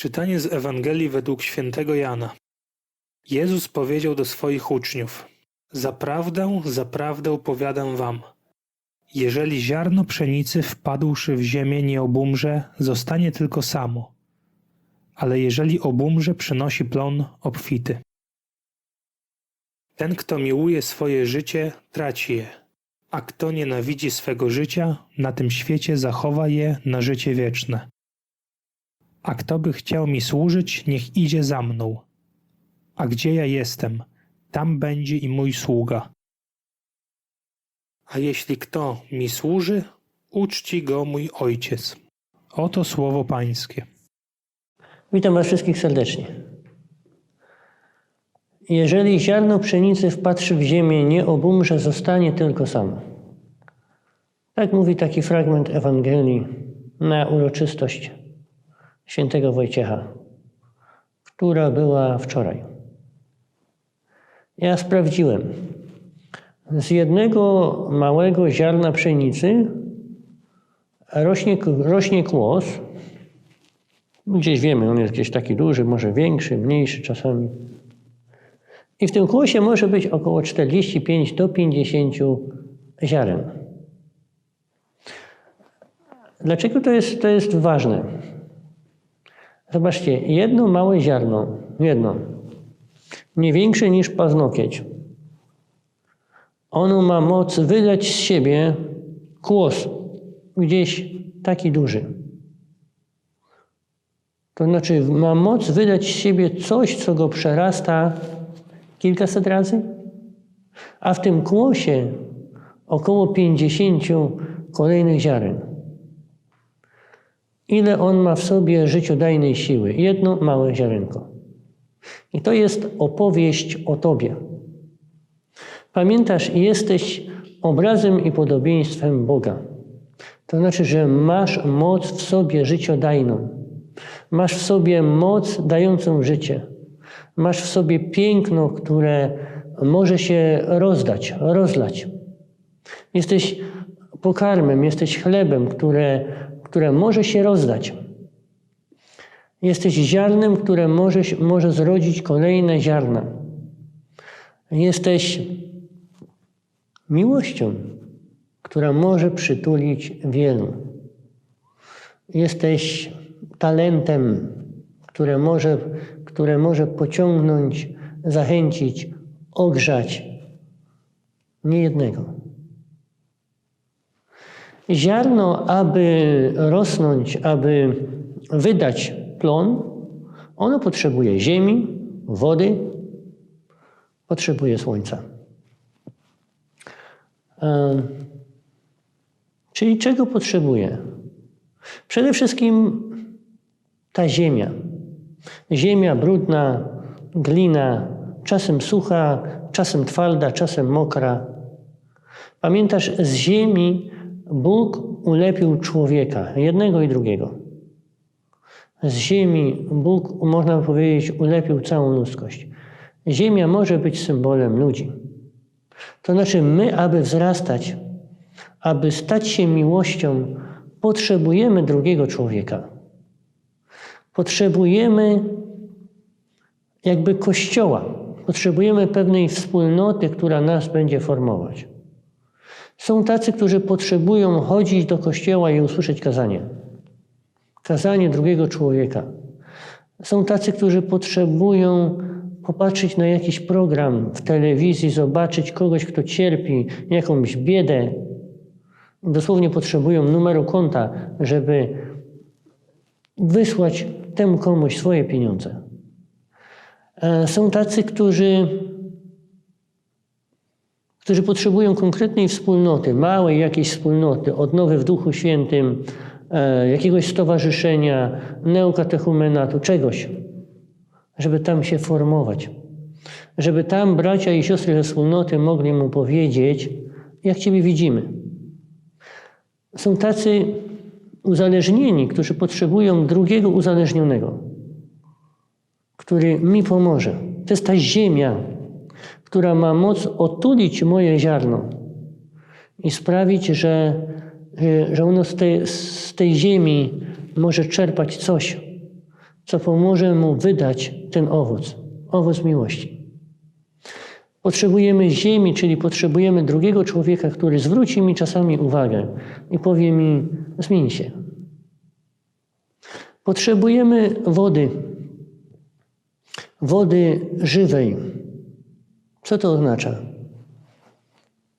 Czytanie z Ewangelii według świętego Jana. Jezus powiedział do swoich uczniów: Zaprawdę, zaprawdę powiadam wam. Jeżeli ziarno pszenicy wpadłszy w ziemię nie obumrze, zostanie tylko samo. Ale jeżeli obumrze, przynosi plon obfity. Ten, kto miłuje swoje życie, traci je, a kto nienawidzi swego życia, na tym świecie zachowa je na życie wieczne. A kto by chciał mi służyć, niech idzie za mną. A gdzie ja jestem, tam będzie i mój sługa. A jeśli kto mi służy, uczci go mój ojciec. Oto słowo Pańskie. Witam Was wszystkich serdecznie. Jeżeli ziarno pszenicy wpatrzy w ziemię, nie obumrze, zostanie tylko samo. Tak mówi taki fragment Ewangelii na uroczystość świętego Wojciecha, która była wczoraj. Ja sprawdziłem. Z jednego małego ziarna pszenicy rośnie, rośnie kłos, Gdzieś wiemy, on jest gdzieś taki duży, może większy, mniejszy czasami. I w tym kłosie może być około 45 do 50 ziaren. Dlaczego to jest, to jest ważne? Zobaczcie, jedno małe ziarno, jedno, nie większe niż paznokieć, ono ma moc wydać z siebie kłos, gdzieś taki duży. To znaczy ma moc wydać z siebie coś, co go przerasta kilkaset razy, a w tym kłosie około 50 kolejnych ziaren. Ile on ma w sobie życiodajnej siły? Jedno małe ziarenko. I to jest opowieść o Tobie. Pamiętasz, jesteś obrazem i podobieństwem Boga. To znaczy, że masz moc w sobie życiodajną. Masz w sobie moc dającą życie. Masz w sobie piękno, które może się rozdać, rozlać. Jesteś pokarmem, jesteś chlebem, które, które może się rozdać. Jesteś ziarnem, które może, może zrodzić kolejne ziarna. Jesteś miłością, która może przytulić wielu. Jesteś talentem, które może, które może pociągnąć, zachęcić, ogrzać niejednego. Ziarno, aby rosnąć, aby wydać plon, ono potrzebuje ziemi, wody, potrzebuje słońca. Czyli czego potrzebuje? Przede wszystkim ta ziemia. Ziemia brudna, glina, czasem sucha, czasem twarda, czasem mokra. Pamiętasz, z ziemi Bóg ulepił człowieka, jednego i drugiego. Z ziemi Bóg, można powiedzieć, ulepił całą ludzkość. Ziemia może być symbolem ludzi. To znaczy, my, aby wzrastać, aby stać się miłością, potrzebujemy drugiego człowieka. Potrzebujemy jakby kościoła, potrzebujemy pewnej wspólnoty, która nas będzie formować. Są tacy, którzy potrzebują chodzić do kościoła i usłyszeć kazanie. Kazanie drugiego człowieka. Są tacy, którzy potrzebują popatrzeć na jakiś program w telewizji, zobaczyć kogoś, kto cierpi, jakąś biedę. Dosłownie potrzebują numeru konta, żeby wysłać temu komuś swoje pieniądze. Są tacy, którzy, którzy potrzebują konkretnej wspólnoty, małej jakiejś wspólnoty, odnowy w Duchu Świętym, jakiegoś stowarzyszenia, neukatechumenatu, czegoś, żeby tam się formować. Żeby tam bracia i siostry ze wspólnoty mogli mu powiedzieć, jak Ciebie widzimy. Są tacy uzależnieni, którzy potrzebują drugiego uzależnionego, który mi pomoże. To jest ta ziemia, która ma moc otulić moje ziarno i sprawić, że, że ono z tej, z tej ziemi może czerpać coś, co pomoże mu wydać ten owoc, owoc miłości. Potrzebujemy ziemi, czyli potrzebujemy drugiego człowieka, który zwróci mi czasami uwagę i powie mi: zmień się. Potrzebujemy wody, wody żywej. Co to oznacza?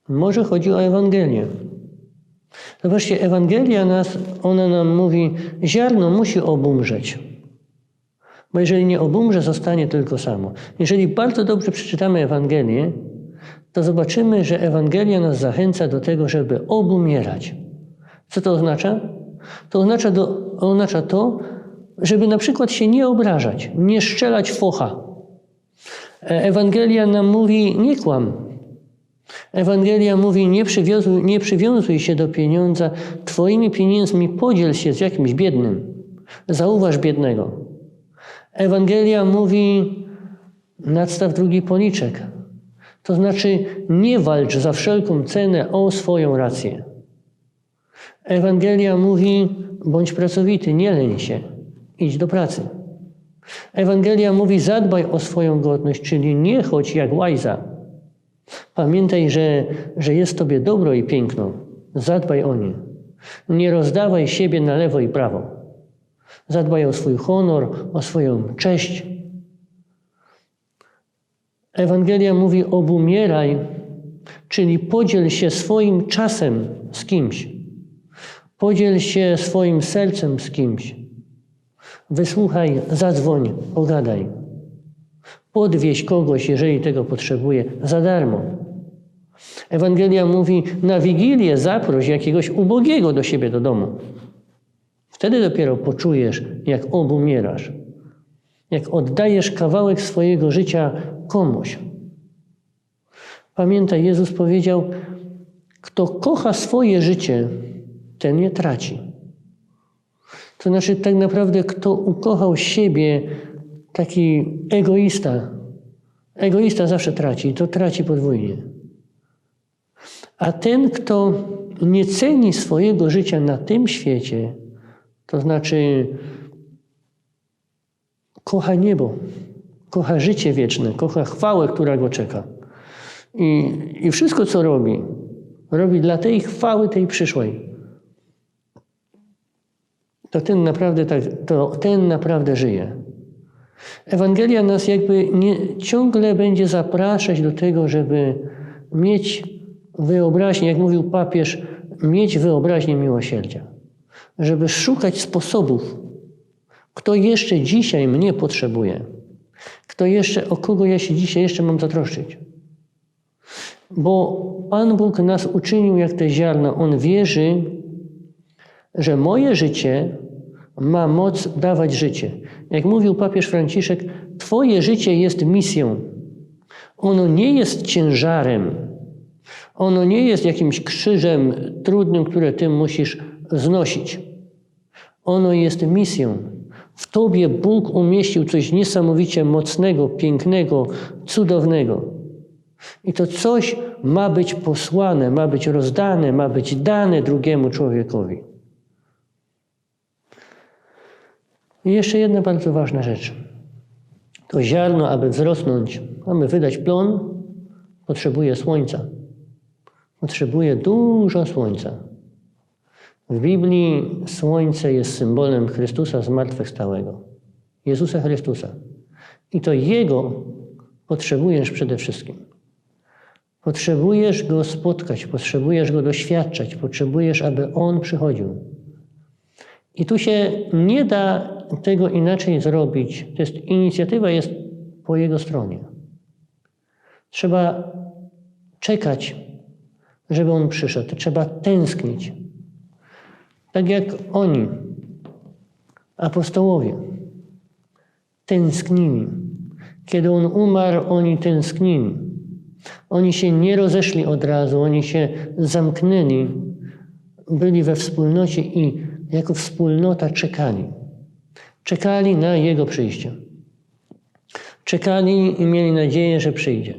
Może chodzi o Ewangelię. Zobaczcie, Ewangelia nas, ona nam mówi, ziarno musi obumrzeć. Bo jeżeli nie obumrze, zostanie tylko samo. Jeżeli bardzo dobrze przeczytamy Ewangelię, to zobaczymy, że Ewangelia nas zachęca do tego, żeby obumierać. Co to oznacza? To oznacza, do, oznacza to, żeby na przykład się nie obrażać, nie szczelać focha. Ewangelia nam mówi, nie kłam. Ewangelia mówi, nie, przywiązuj, nie przywiązuj się do pieniądza, twoimi pieniędzmi podziel się z jakimś biednym. Zauważ biednego. Ewangelia mówi, nadstaw drugi policzek. To znaczy, nie walcz za wszelką cenę o swoją rację. Ewangelia mówi, bądź pracowity, nie leń się, idź do pracy. Ewangelia mówi, zadbaj o swoją godność, czyli nie chodź jak łajza. Pamiętaj, że, że jest Tobie dobro i piękno. Zadbaj o nie. Nie rozdawaj siebie na lewo i prawo. Zadbaj o swój honor, o swoją cześć. Ewangelia mówi: obumieraj, czyli podziel się swoim czasem z kimś. Podziel się swoim sercem z kimś. Wysłuchaj, zadzwoń, pogadaj. Podwieź kogoś, jeżeli tego potrzebuje, za darmo. Ewangelia mówi: na wigilię zaproś jakiegoś ubogiego do siebie do domu. Wtedy dopiero poczujesz, jak obumierasz, jak oddajesz kawałek swojego życia komuś. Pamiętaj, Jezus powiedział: Kto kocha swoje życie, ten je traci. To znaczy, tak naprawdę, kto ukochał siebie, taki egoista, egoista zawsze traci, to traci podwójnie. A ten, kto nie ceni swojego życia na tym świecie, to znaczy kocha niebo, kocha życie wieczne, kocha chwałę, która go czeka. I, I wszystko, co robi, robi dla tej chwały, tej przyszłej. To ten naprawdę, tak, to ten naprawdę żyje. Ewangelia nas jakby nie, ciągle będzie zapraszać do tego, żeby mieć wyobraźnię, jak mówił papież, mieć wyobraźnię miłosierdzia. Żeby szukać sposobów, kto jeszcze dzisiaj mnie potrzebuje, kto jeszcze, o kogo ja się dzisiaj jeszcze mam zatroszczyć. Bo Pan Bóg nas uczynił jak te ziarna. On wierzy, że moje życie ma moc dawać życie. Jak mówił papież Franciszek, Twoje życie jest misją. Ono nie jest ciężarem. Ono nie jest jakimś krzyżem trudnym, które Ty musisz znosić. Ono jest misją. W Tobie Bóg umieścił coś niesamowicie mocnego, pięknego, cudownego. I to coś ma być posłane, ma być rozdane, ma być dane drugiemu człowiekowi. I jeszcze jedna bardzo ważna rzecz. To ziarno, aby wzrosnąć, aby wydać plon, potrzebuje słońca. Potrzebuje dużo słońca. W Biblii słońce jest symbolem Chrystusa zmartwychwstałego. Jezusa Chrystusa. I to Jego potrzebujesz przede wszystkim. Potrzebujesz Go spotkać, potrzebujesz Go doświadczać, potrzebujesz, aby On przychodził. I tu się nie da tego inaczej zrobić. To jest, inicjatywa jest po Jego stronie. Trzeba czekać, żeby On przyszedł. Trzeba tęsknić. Tak jak oni, apostołowie, tęsknili. Kiedy On umarł, oni tęsknili. Oni się nie rozeszli od razu, oni się zamknęli, byli we wspólnocie i jako wspólnota czekali. Czekali na Jego przyjście. Czekali i mieli nadzieję, że przyjdzie.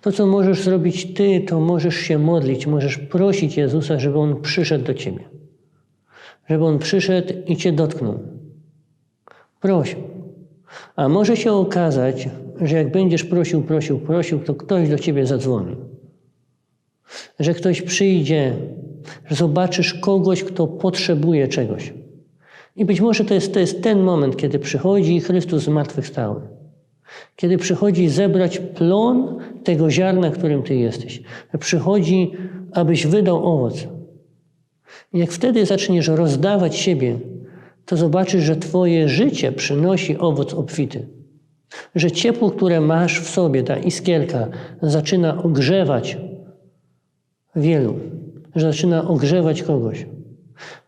To, co możesz zrobić Ty, to możesz się modlić, możesz prosić Jezusa, żeby On przyszedł do Ciebie. Żeby On przyszedł i Cię dotknął. Proś. A może się okazać, że jak będziesz prosił, prosił, prosił, to ktoś do ciebie zadzwoni. Że ktoś przyjdzie, że zobaczysz kogoś, kto potrzebuje czegoś. I być może to jest, to jest ten moment, kiedy przychodzi Chrystus zmartwychwstały. Kiedy przychodzi zebrać plon tego ziarna, którym ty jesteś. Przychodzi, abyś wydał owoc. I jak wtedy zaczniesz rozdawać siebie, to zobaczysz, że twoje życie przynosi owoc obfity. Że ciepło, które masz w sobie, ta iskierka, zaczyna ogrzewać wielu, że zaczyna ogrzewać kogoś.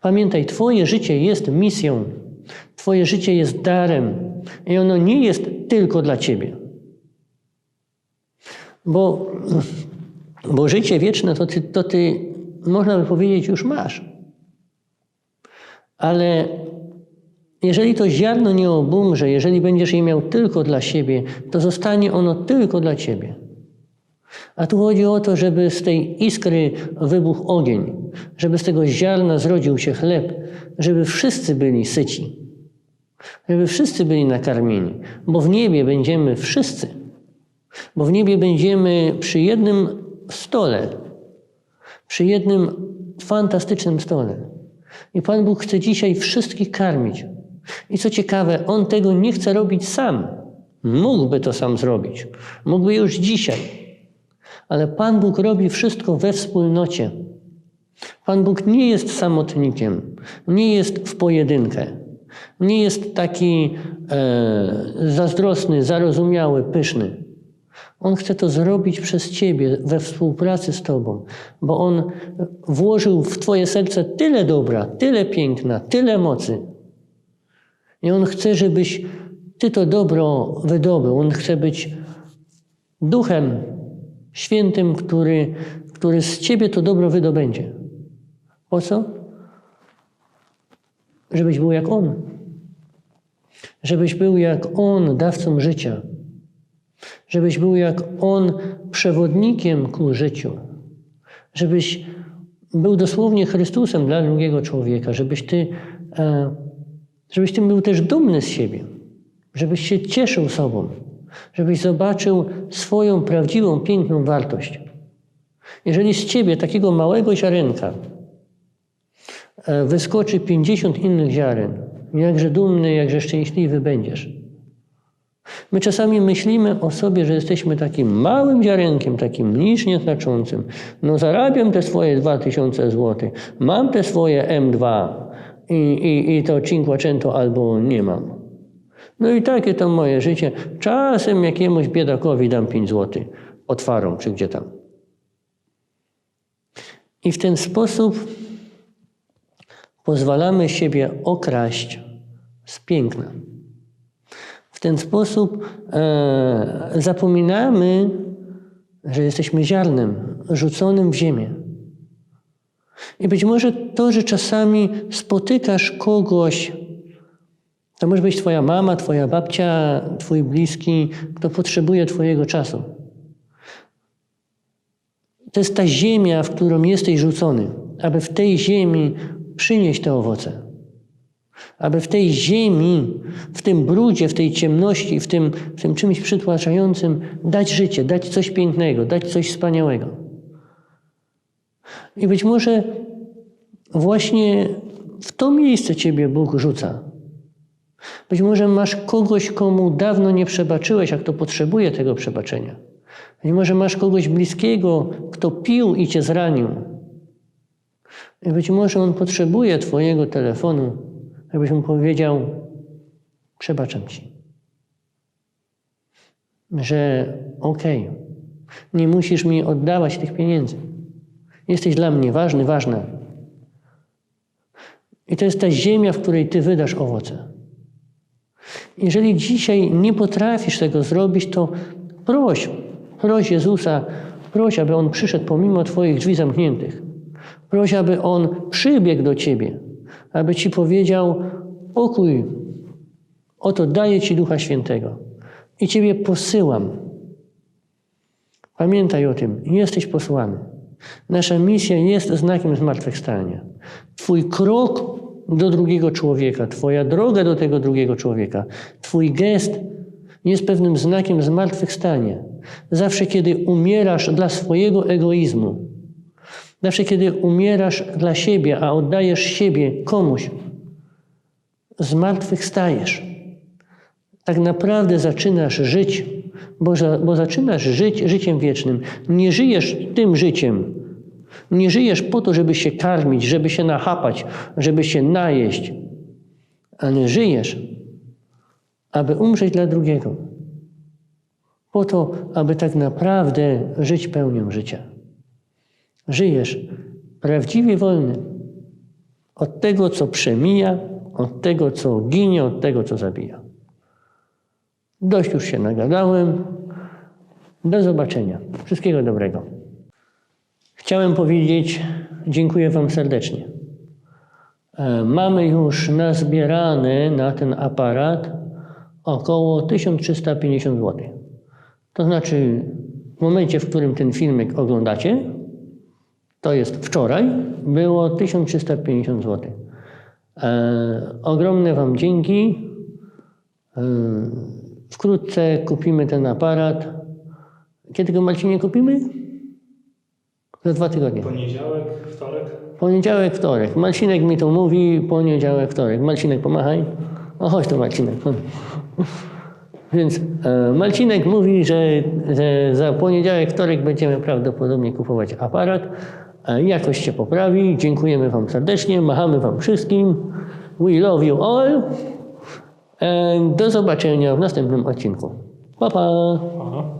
Pamiętaj, Twoje życie jest misją, Twoje życie jest darem i ono nie jest tylko dla Ciebie. Bo, bo życie wieczne to ty, to ty, można by powiedzieć, już masz. Ale jeżeli to ziarno nie obumrze, jeżeli będziesz je miał tylko dla siebie, to zostanie ono tylko dla Ciebie. A tu chodzi o to, żeby z tej iskry wybuchł ogień, żeby z tego ziarna zrodził się chleb, żeby wszyscy byli syci, żeby wszyscy byli nakarmieni, bo w niebie będziemy wszyscy, bo w niebie będziemy przy jednym stole, przy jednym fantastycznym stole. I Pan Bóg chce dzisiaj wszystkich karmić. I co ciekawe, On tego nie chce robić sam. Mógłby to sam zrobić. Mógłby już dzisiaj. Ale Pan Bóg robi wszystko we wspólnocie. Pan Bóg nie jest samotnikiem, nie jest w pojedynkę, nie jest taki e, zazdrosny, zarozumiały, pyszny. On chce to zrobić przez Ciebie we współpracy z Tobą, bo On włożył w Twoje serce tyle dobra, tyle piękna, tyle mocy. I On chce, żebyś Ty to dobro wydobył. On chce być duchem świętym, który, który z Ciebie to dobro wydobędzie. Po co? Żebyś był jak On. Żebyś był jak On, dawcą życia. Żebyś był jak On, przewodnikiem ku życiu. Żebyś był dosłownie Chrystusem dla drugiego człowieka. Żebyś Ty, e, żebyś Ty był też dumny z siebie. Żebyś się cieszył sobą. Żebyś zobaczył swoją prawdziwą, piękną wartość. Jeżeli z Ciebie, takiego małego ziarenka, e, wyskoczy 50 innych ziaren, jakże dumny, jakże szczęśliwy będziesz. My czasami myślimy o sobie, że jesteśmy takim małym ziarenkiem, takim nic nieznaczącym. No zarabiam te swoje 2000 zł, mam te swoje M2 i, i, i to Cinquecento albo nie mam. No i takie to moje życie. Czasem jakiemuś biedakowi dam 5 zł otwarą, czy gdzie tam. I w ten sposób pozwalamy siebie okraść z piękna. W ten sposób e, zapominamy, że jesteśmy ziarnem rzuconym w ziemię. I być może to, że czasami spotykasz kogoś, to może być Twoja mama, Twoja babcia, Twój bliski, kto potrzebuje Twojego czasu. To jest ta ziemia, w którą jesteś rzucony, aby w tej ziemi przynieść te owoce. Aby w tej ziemi, w tym brudzie, w tej ciemności, w tym, w tym czymś przytłaczającym dać życie, dać coś pięknego, dać coś wspaniałego. I być może właśnie w to miejsce Ciebie Bóg rzuca. Być może masz kogoś, komu dawno nie przebaczyłeś, a kto potrzebuje tego przebaczenia. Być może masz kogoś bliskiego, kto pił i cię zranił. I być może on potrzebuje Twojego telefonu, abyś mu powiedział: Przebaczam Ci. Że okej, okay, nie musisz mi oddawać tych pieniędzy. Jesteś dla mnie ważny, ważna. I to jest ta ziemia, w której Ty wydasz owoce. Jeżeli dzisiaj nie potrafisz tego zrobić, to proś, proś Jezusa, proś, aby On przyszedł pomimo Twoich drzwi zamkniętych. Proś, aby On przybiegł do Ciebie, aby Ci powiedział: Pokój, oto daję Ci Ducha Świętego i Ciebie posyłam. Pamiętaj o tym, jesteś posłany. Nasza misja jest znakiem zmartwychwstania. Twój krok do drugiego człowieka, Twoja droga do tego drugiego człowieka, Twój gest jest pewnym znakiem zmartwychwstania. Zawsze, kiedy umierasz dla swojego egoizmu, zawsze, kiedy umierasz dla siebie, a oddajesz siebie komuś, zmartwychwstajesz. Tak naprawdę zaczynasz żyć, bo, za, bo zaczynasz żyć życiem wiecznym. Nie żyjesz tym życiem. Nie żyjesz po to, żeby się karmić, żeby się nachapać, żeby się najeść, ale żyjesz, aby umrzeć dla drugiego. Po to, aby tak naprawdę żyć pełnią życia. Żyjesz prawdziwie wolny od tego, co przemija, od tego, co ginie, od tego, co zabija. Dość już się nagadałem. Do zobaczenia. Wszystkiego dobrego. Chciałem powiedzieć, dziękuję Wam serdecznie. E, Mamy już nazbierane na ten aparat około 1350 zł. To znaczy, w momencie, w którym ten filmik oglądacie, to jest wczoraj, było 1350 zł. E, ogromne Wam dzięki. E, wkrótce kupimy ten aparat. Kiedy go Marcinie kupimy? Za dwa tygodnie. Poniedziałek, wtorek. Poniedziałek, wtorek. Marcinek mi to mówi, poniedziałek, wtorek. Marcinek, pomachaj. O, chodź tu, Marcinek. Więc e, Marcinek mówi, że, że za poniedziałek, wtorek będziemy prawdopodobnie kupować aparat. E, jakość się poprawi. Dziękujemy Wam serdecznie. Machamy Wam wszystkim. We love you all. E, do zobaczenia w następnym odcinku. Pa, pa. Aha.